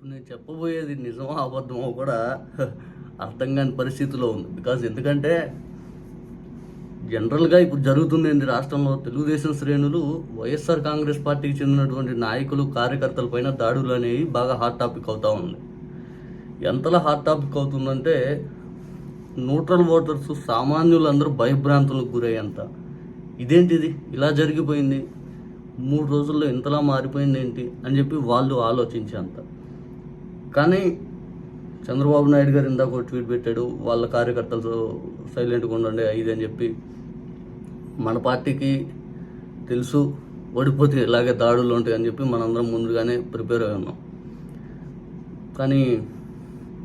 ఇప్పుడు నేను చెప్పబోయేది నిజమో అబద్ధమో కూడా అర్థం కాని పరిస్థితిలో ఉంది. బికాజ్ ఎందుకంటే జనరల్గా ఇప్పుడు జరుగుతుంది రాష్ట్రంలో తెలుగుదేశం శ్రేణులు వైఎస్ఆర్ కాంగ్రెస్ పార్టీకి చెందినటువంటి నాయకులు కార్యకర్తలపైన దాడులు అనేవి బాగా హాట్ టాపిక్ అవుతూ ఉంది. ఎంతలా హాట్ టాపిక్ అవుతుందంటే న్యూట్రల్ ఓటర్స్ సామాన్యులందరూ భయభ్రాంతులకు గురయ్యేంత. ఇదేంటిది? ఇలా జరిగిపోయింది. మూడు రోజుల్లో ఇంతలా మారిపోయింది ఏంటి? అని చెప్పి వాళ్ళు ఆలోచించేంత. కానీ చంద్రబాబు నాయుడు గారు ఇందాక ఒక ట్వీట్ పెట్టాడు వాళ్ళ కార్యకర్తలతో సైలెంట్గా ఉండండి ఇది అని చెప్పి. మన పార్టీకి తెలుసు ఓడిపోతే ఇలాగే దాడులు ఉంటాయి అని చెప్పి మనందరం ముందుగానే ప్రిపేర్ అయి ఉన్నాం. కానీ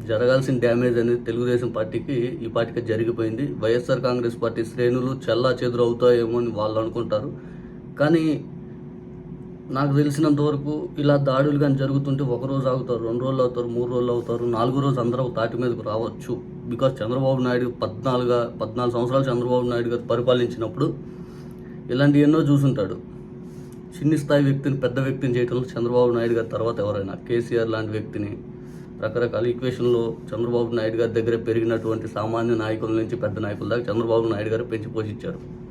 జరగాల్సిన డ్యామేజ్ అనేది తెలుగుదేశం పార్టీకి ఈ పార్టీకి జరిగిపోయింది. వైఎస్ఆర్ కాంగ్రెస్ పార్టీ శ్రేణులు చల్లా చెదురు అవుతాయేమో అని వాళ్ళు అనుకుంటారు. కానీ నాకు తెలిసినంత వరకు ఇలా దాడులు కానీ జరుగుతుంటే ఒక రోజు ఆగుతారు రెండు రోజులు అవుతారు మూడు రోజులు అవుతారు నాలుగో రోజు అందరూ తాటి మీదకు రావచ్చు. బికాజ్ చంద్రబాబు నాయుడు పద్నాలుగు పద్నాలుగు సంవత్సరాలు చంద్రబాబు నాయుడు గారు పరిపాలించినప్పుడు ఇలాంటి ఎన్నో చూసుంటాడు. చిన్ని స్థాయి వ్యక్తిని పెద్ద వ్యక్తిని చేయడంలో చంద్రబాబు నాయుడు గారి తర్వాత ఎవరైనా? కేసీఆర్ లాంటి వ్యక్తిని. రకరకాల ఈక్వేషన్లో చంద్రబాబు నాయుడు గారి దగ్గర పెరిగినటువంటి సామాన్య నాయకుల నుంచి పెద్ద నాయకుల దాకా చంద్రబాబు నాయుడు గారు పెంచి పోషించారు.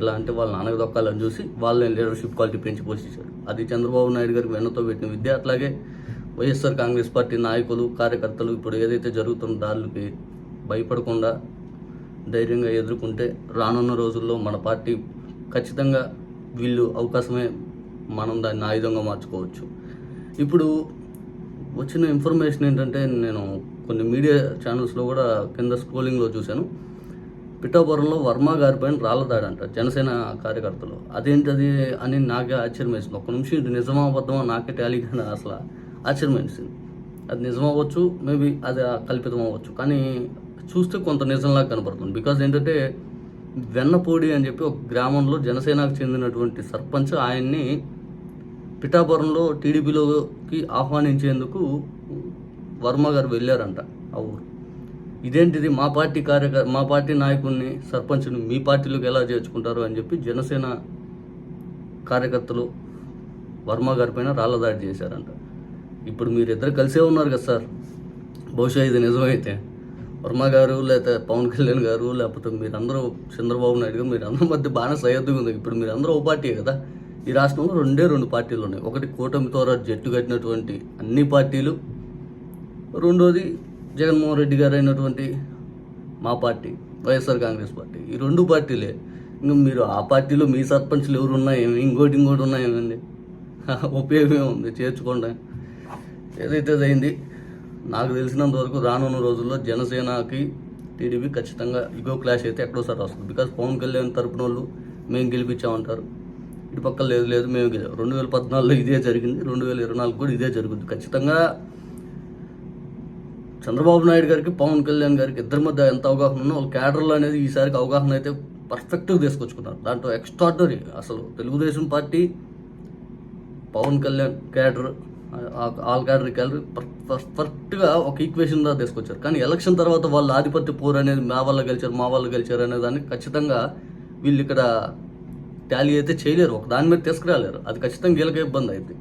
ఎలా అంటే వాళ్ళ నాన్నకు దొక్కాలని చూసి వాళ్ళని లీడర్షిప్ క్వాలిటీ పెంచి పోషించారు. అది చంద్రబాబు నాయుడు గారికి వెన్నతో పెట్టిన విద్య. అట్లాగే వైఎస్ఆర్ కాంగ్రెస్ పార్టీ నాయకులు కార్యకర్తలు ఇప్పుడు ఏదైతే జరుగుతున్న దాడులకి భయపడకుండా ధైర్యంగా ఎదుర్కొంటే రానున్న రోజుల్లో మన పార్టీ ఖచ్చితంగా వీళ్ళు అవకాశమే మనం దాన్ని ఆయుధంగా మార్చుకోవచ్చు. ఇప్పుడు వచ్చిన ఇన్ఫర్మేషన్ ఏంటంటే నేను కొన్ని మీడియా ఛానల్స్లో కూడా కింద స్క్రోలింగ్లో చూశాను. పిఠాపురంలో వర్మ గారి పైన రాళ్ళదాడంట జనసేన కార్యకర్తలు. అదేంటది అని నాకే ఆశ్చర్యం వేసింది ఒక్క నిమిషం ఇది నిజమా అబద్ధమా నాకే టాలీ కానీ అసలు. ఆశ్చర్యం వేసింది అది నిజం అవ్వచ్చు మేబీ అది కల్పితం అవ్వచ్చు కానీ చూస్తే కొంత నిజంలా కనపడుతుంది. బికాజ్ ఏంటంటే వెన్నపూడి అని చెప్పి ఒక గ్రామంలో జనసేనకు చెందినటువంటి సర్పంచ్ ఆయన్ని పిఠాపురంలో టీడీపీలోకి ఆహ్వానించేందుకు వర్మ గారు వెళ్ళారంట ఆ ఊరు. ఇదేంటిది? మా పార్టీ కార్యకర్ మా పార్టీ నాయకుడిని సర్పంచ్ని మీ పార్టీలోకి ఎలా చేర్చుకుంటారు అని చెప్పి జనసేన కార్యకర్తలు వర్మ గారి పైన రాళ్ళదాడి చేశారంట. ఇప్పుడు మీరిద్దరు కలిసే ఉన్నారు కదా సార్. బహుశా ఇది నిజమైతే. వర్మ గారు లేకపోతే పవన్ కళ్యాణ్ గారు లేకపోతే మీరందరూ చంద్రబాబు నాయుడు గారు మీరందరి మధ్య బాగా సయోధ్యంగా ఉంది. ఇప్పుడు మీరందరూ ఓ పార్టీ కదా. ఈ రాష్ట్రంలో రెండే రెండు పార్టీలు ఉన్నాయి. ఒకటి కూటమితో జట్టు కట్టినటువంటి అన్ని పార్టీలు రెండోది జగన్మోహన్ రెడ్డి గారు అయినటువంటి మా పార్టీ వైఎస్ఆర్ కాంగ్రెస్ పార్టీ. ఈ రెండు పార్టీలే. ఇంకా మీరు ఆ పార్టీలో మీ సర్పంచ్లు ఎవరు ఉన్నాయేమి ఇంకోటి ఇంకోటి ఉన్నాయేమండి ఉపయోగమే ఉంది చేర్చుకోండి. ఏదైతే అయింది నాకు తెలిసినంత వరకు రానున్న రోజుల్లో జనసేనకి టీడీపీ ఖచ్చితంగా ఇగో క్లాష్ అయితే ఎక్కడోసారి వస్తుంది బికాజ్ పవన్ కళ్యాణ్ తరపున వాళ్ళు మేము గెలిపించామంటారు. ఇటు పక్కన లేదు లేదు మేము గెలిచాం. రెండు వేల పద్నాలుగులో ఇదే జరిగింది రెండు వేల ఇరవై నాలుగు కూడా ఇదే జరుగుతుంది ఖచ్చితంగా చంద్రబాబు నాయుడు గారికి పవన్ కళ్యాణ్ గారికి ఇద్దరి మధ్య ఎంత అవగాహన ఉన్నా వాళ్ళ క్యాడర్లు అనేది ఈసారికి అవగాహన అయితే పర్ఫెక్ట్గా తీసుకొచ్చుకున్నారు. దాంట్లో ఎక్స్ట్రాడినరీ అసలు Telugu Desam party Pawan Kalyan cadre all cadre cadre పర్ఫెక్ట్గా ఒక ఈక్వేషన్ దా తీసుకొచ్చారు. కానీ ఎలక్షన్ తర్వాత వాళ్ళ ఆధిపత్య పోరు అనేది మా వాళ్ళు గెలిచారు మా వాళ్ళు గెలిచారు అనే దాన్ని ఖచ్చితంగా వీళ్ళు ఇక్కడ టాలీ అయితే చేయలేరు. ఒక దాని మీద తీసుకురాలేరు. అది ఖచ్చితంగా వీళ్ళకే ఇబ్బంది అయింది